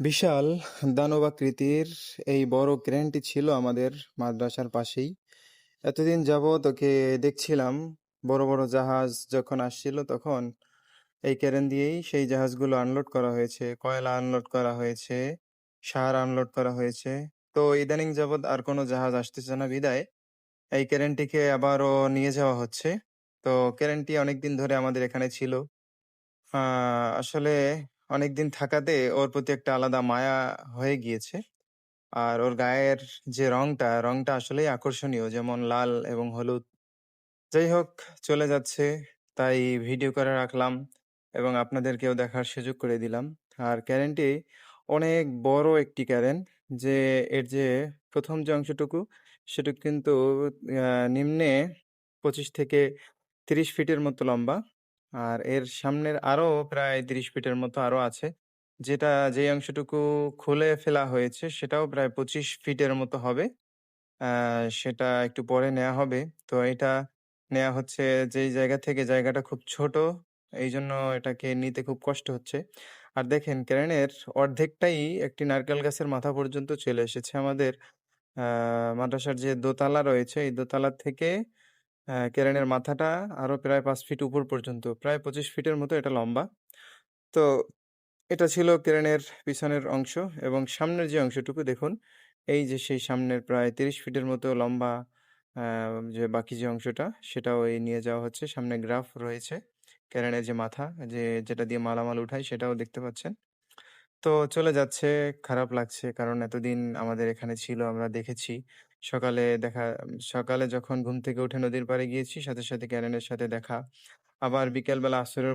বিশাল দানবাকৃতির এই বড় ক্রেনটি ছিল আমাদের মাদ্রাসার পাশেই। এতদিন যাবৎ ওকে দেখছিলাম, বড় বড় জাহাজ যখন আসছিল তখন এই ক্রেন দিয়েই সেই জাহাজগুলো আনলোড করা হয়েছে, কয়লা আনলোড করা হয়েছে, সার আনলোড করা হয়েছে। তো ইদানিং যাবৎ আর কোনো জাহাজ আসতেছে না বিদায়। এই ক্রেনটিকে আবারও নিয়ে যাওয়া হচ্ছে। তো ক্রেনটি অনেকদিন ধরে আমাদের এখানে ছিল। আসলে অনেকদিন থাকাতে ওর প্রতি একটা আলাদা মায়া হয়ে গিয়েছে। আর ওর গায়ের যে রংটা রংটা আসলেই আকর্ষণীয়, যেমন লাল এবং হলুদ। যাই হোক, চলে যাচ্ছে, তাই ভিডিও করে রাখলাম এবং আপনাদেরকেও দেখার সুযোগ করে দিলাম। আর ক্যারেনটি অনেক বড় একটি ক্যারেন যে এর যে প্রথম যে অংশটুকু সেটুকু কিন্তু নিম্নে পঁচিশ থেকে তিরিশ ফিটের মতো লম্বা। আর এর সামনের আরও প্রায় তিরিশ ফিটের মতো আরও আছে। যেটা যে অংশটুকু খুলে ফেলা হয়েছে, সেটাও প্রায় পঁচিশ ফিটের মতো হবে। সেটা একটু পরে নেওয়া হবে। তো এটা নেওয়া হচ্ছে যেই জায়গা থেকে জায়গাটা খুব ছোট এই জন্য এটাকে নিতে খুব কষ্ট হচ্ছে। আর দেখেন, ক্রেনের অর্ধেকটাই একটি নারকেল গাছের মাথা পর্যন্ত চলে এসেছে আমাদের। মাদ্রাসার যে দোতলা রয়েছে, এই দোতলা থেকে ক্রেনের মাথাটা আরও প্রায় পাঁচ ফিট উপর পর্যন্ত, প্রায় পঁচিশ ফিটের মতো এটা লম্বা। তো এটা ছিল ক্রেনের পিছনের অংশ এবং সামনের যে অংশটুকু দেখুন, এই যে সেই সামনের প্রায় তিরিশ ফিটের মতো লম্বা যে বাকি যে অংশটা, সেটাও এই নিয়ে যাওয়া হচ্ছে। সামনে গ্রাফ রয়েছে ক্রেনের যে মাথা, যে যেটা দিয়ে মালামাল উঠায় সেটাও দেখতে পাচ্ছেন। তো চলে যাচ্ছে, খারাপ লাগছে কারণ এতদিন আমাদের এখানে ছিল, আমরা দেখেছি। সকালে দেখা, সকালে যখন ঘুম থেকে উঠে নদীর পাড়ে গিয়েছি, সাথে সাথে ক্যারেনের সাথে দেখা। আবার বিকেলবেলা আসরের